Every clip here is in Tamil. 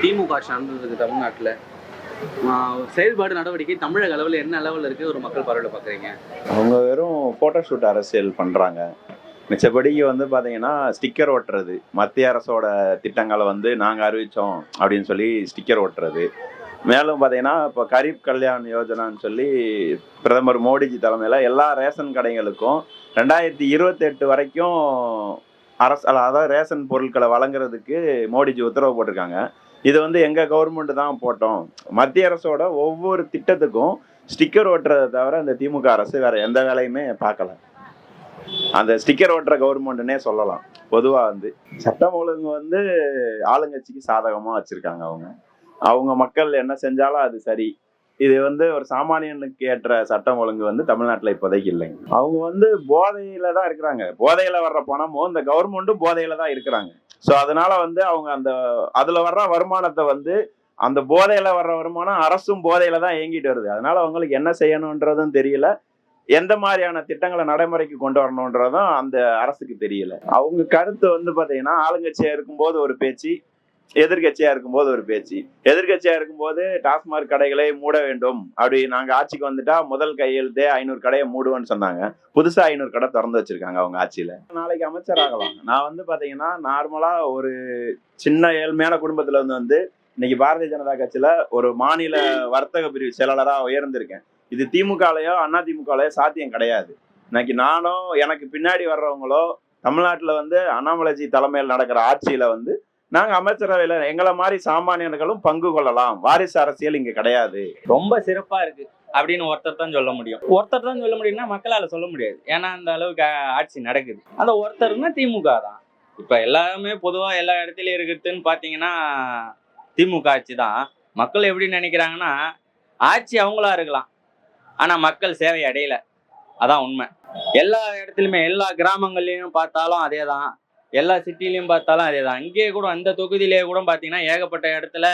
திமுக ஆட்சி நடந்ததுக்கு தமிழ்நாட்டில் செயல்பாடு நடவடிக்கை தமிழக அளவில் என்ன அளவில் இருக்கு ஒரு மக்கள் பார்வையில் பார்க்குறீங்க அவங்க வெறும் ஃபோட்டோஷூட் அரசியல் பண்ணுறாங்க மிச்சபடிக்கு வந்து பார்த்தீங்கன்னா ஸ்டிக்கர் ஒட்டுறது மத்திய அரசோட திட்டங்களை வந்து நாங்கள் அறிவித்தோம் அப்படின்னு சொல்லி ஸ்டிக்கர் ஒட்டுறது மேலும் பார்த்தீங்கன்னா இப்போ கரீப் கல்யாண் யோஜனான்னு சொல்லி பிரதமர் மோடிஜி தலைமையில் எல்லா ரேஷன் கடைகளுக்கும் ரெண்டாயிரத்தி இருபத்தெட்டு வரைக்கும் அரசு அதாவது ரேஷன் பொருட்களை வழங்குறதுக்கு மோடிஜி உத்தரவு போட்டிருக்காங்க. இது வந்து எங்கள் கவர்மெண்ட் தான் போட்டோம். மத்திய அரசோட ஒவ்வொரு திட்டத்துக்கும் ஸ்டிக்கர் ஓட்டுறதை தவிர இந்த திமுக அரசு வேற எந்த வேலையுமே பார்க்கல. அந்த ஸ்டிக்கர் ஓட்டுற கவர்மெண்ட்னே சொல்லலாம். பொதுவாக வந்து சட்டம் ஒழுங்கு வந்து ஆளுங்கட்சிக்கு சாதகமாக வச்சுருக்காங்க அவங்க. அவங்க மக்கள் என்ன செஞ்சாலும் அது சரி. இது வந்து ஒரு சாமானியனுக்கு ஏற்ற சட்டம் ஒழுங்கு வந்து தமிழ்நாட்டில் இப்போதைக்கு இல்லைங்க. அவங்க வந்து போதையில தான் இருக்கிறாங்க. போதையில வர்ற பணமும் இந்த கவர்மெண்ட்டும் போதையில தான் இருக்கிறாங்க. ஸோ அதனால வந்து அவங்க அந்த அதுல வர்ற வருமானத்தை வந்து அந்த போதையில வர்ற வருமானம் அரசும் போதையில தான் இயங்கிட்டு வருது. அதனால அவங்களுக்கு என்ன செய்யணுன்றதும் தெரியல. எந்த மாதிரியான திட்டங்களை நடைமுறைக்கு கொண்டு வரணுன்றதும் அந்த அரசுக்கு தெரியல. அவங்க கருத்து வந்து பார்த்தீங்கன்னா ஆளுங்கட்சியாக இருக்கும்போது ஒரு பேச்சு எதிர்கட்சியா இருக்கும்போது ஒரு பேச்சு. எதிர்கட்சியா இருக்கும்போது டாஸ்மாக் கடைகளை மூட வேண்டும். அப்படி நாங்க ஆட்சிக்கு வந்துட்டா முதல் கையெழுத்தே ஐநூறு கடையை மூடுவோம்னு சொன்னாங்க. புதுசா ஐநூறு கடை திறந்து வச்சிருக்காங்க அவங்க ஆட்சியில. நாளைக்கு அமைச்சர் ஆகலாம். நான் வந்து பாத்தீங்கன்னா நார்மலா ஒரு சின்ன ஏழ்மையான குடும்பத்துல இருந்து வந்து இன்னைக்கு பாரதிய ஜனதா கட்சியில ஒரு மாநில வர்த்தக பிரிவு செயலாளரா உயர்ந்திருக்கேன். இது திமுகலையோ அண்ணா திமுகலையோ சாத்தியம் கிடையாது. இன்னைக்கு நானும் எனக்கு பின்னாடி வர்றவங்களோ தமிழ்நாட்டுல வந்து அண்ணாமலைஜி தலைமையில் நடக்கிற ஆட்சியில வந்து நாங்க அமைச்சரவையில எங்களை மாதிரி சாமானியர்களும் பங்கு கொள்ளலாம். வாரிசு அரசியல் இங்க கிடையாது. ரொம்ப சிறப்பா இருக்கு அப்படின்னு ஒருத்தர் தான் சொல்ல முடியும். ஒருத்தர் தான் சொல்ல முடியும்னா மக்களால சொல்ல முடியாது. ஏன்னா அந்த அளவுக்கு ஆட்சி நடக்குது. அந்த ஒருத்தர்னா திமுக தான். இப்ப எல்லாருமே பொதுவா எல்லா இடத்துலயும் இருக்குதுன்னு பாத்தீங்கன்னா திமுக ஆட்சி தான். மக்கள் எப்படி நினைக்கிறாங்கன்னா ஆட்சி அவங்களா இருக்கலாம். ஆனா மக்கள் சேவை அடையல. அதான் உண்மை. எல்லா இடத்துலயுமே எல்லா கிராமங்கள்லயும் பார்த்தாலும் அதே தான் எல்லா சிட்டிலையும் பார்த்தாலும் அதே தான் அங்கேயே கூட அந்த தொகுதியிலேயே கூட பார்த்தீங்கன்னா ஏகப்பட்ட இடத்துல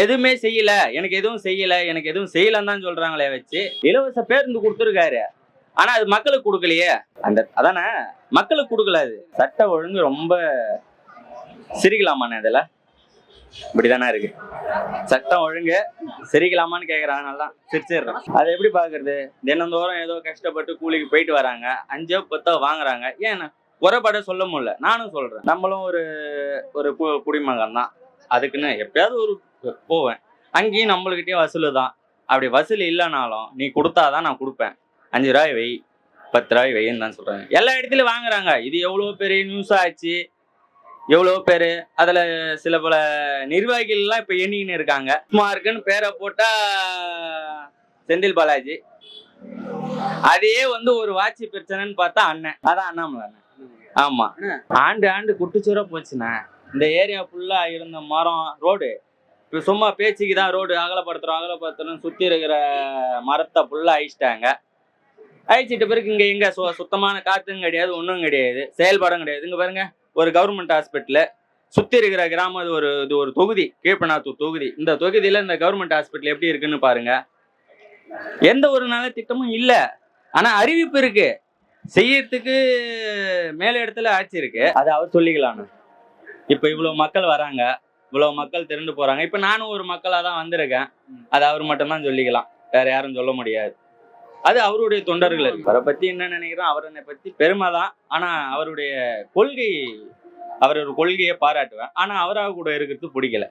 எதுவுமே செய்யல. எனக்கு எதுவும் செய்யல. எனக்கு எதுவும் செய்யலன்னு தான் சொல்றாங்களே வச்சு இலவச பேருந்து கொடுத்துருக்காரு. ஆனா அது மக்களுக்கு கொடுக்கலையே. அந்த அதானே? மக்களுக்கு கொடுக்கல அது. சட்ட ஒழுங்கு ரொம்ப சிரிக்கலாமாண்ணே இதுல? இப்படிதானே இருக்கு. சட்டம் ஒழுங்கு சிரிக்கலாமான்னு கேட்கறாங்க தான் சிரிச்சிடுறேன் அதை எப்படி பாக்குறது தினந்தோறும் ஏதோ கஷ்டப்பட்டு கூலிக்கு போயிட்டு வராங்க. அஞ்சோ பத்தோ வாங்குறாங்க. ஏன் குறைபாட சொல்ல முடியல. நானும் சொல்றேன். நம்மளும் ஒரு ஒரு கு- குடிமகன் தான் அதுக்குன்னு எப்பயாவது ஒரு போவேன். அங்கேயும் நம்மளுக்கிட்டே வசூல் தான். அப்படி வசூல் இல்லைனாலும் நீ கொடுத்தாதான் நான் கொடுப்பேன். அஞ்சு ரூபாய் வை பத்து ரூபாய் வைன்னு தான் சொல்றாங்க. எல்லா இடத்துலயும் வாங்குறாங்க. இது எவ்வளோ பெரிய நியூஸ் ஆச்சு? எவ்வளோ பேர்? அதில் சில பல நிர்வாகிகள்லாம் இப்போ எண்ணிக்கின்னு இருக்காங்க. மார்க்குன்னு பேரை போட்டா செந்தில் பாலாஜி. அதே வந்து ஒரு வாட்சி பிரச்சனைன்னு பார்த்தா அண்ணன். அதான் அண்ணாமலை அண்ணன். ஆமா. ஆண்டு ஆண்டு குட்டுச்சூரா போச்சுண்ணே. இந்த ஏரியா ஃபுல்லா இருந்த மரம் ரோடு. இப்போ சும்மா பேச்சுக்கு தான் ரோடு. அகலப்படுத்துறோம் அகலப்படுத்துறோம் சுத்தி இருக்கிற மரத்தை ஃபுல்லா அழிச்சிட்டாங்க. அழிச்சிட்ட பிறகு இங்க எங்க சு சுத்தமான காத்தும் கிடையாது ஒன்றும் கிடையாது. செயல்பாடும் கிடையாது. இங்க பாருங்க ஒரு கவர்மெண்ட் ஹாஸ்பிட்டலு சுத்தி இருக்கிற கிராமம் இது ஒரு இது ஒரு தொகுதி. கீழ்பண்ணாத்தூர் தொகுதி. இந்த தொகுதியில இந்த கவர்மெண்ட் ஹாஸ்பிட்டல் எப்படி இருக்குன்னு பாருங்க. எந்த ஒரு நல்ல திட்டமும் இல்ல. ஆனா அறிவிப்பு இருக்கு. செய்யறதுக்கு மேல இடத்துல ஆட்சி இருக்கு. அதை அவர் சொல்லிக்கலாம்னு. இப்ப இவ்வளவு மக்கள் வராங்க. இவ்வளவு மக்கள் திரண்டு போறாங்க. இப்ப நானும் ஒரு மக்களா தான் வந்திருக்கேன். அது அவர் மட்டும்தான் சொல்லிக்கலாம். வேற யாரும் சொல்ல முடியாது. அது அவருடைய தொண்டர்கள் அவரை பத்தி என்ன நினைக்கிறோம்? அவரை பத்தி பெருமை தான். ஆனா அவருடைய கொள்கை அவரோட கொள்கையை பாராட்டுவேன். ஆனா அவராக கூட இருக்கிறது பிடிக்கல.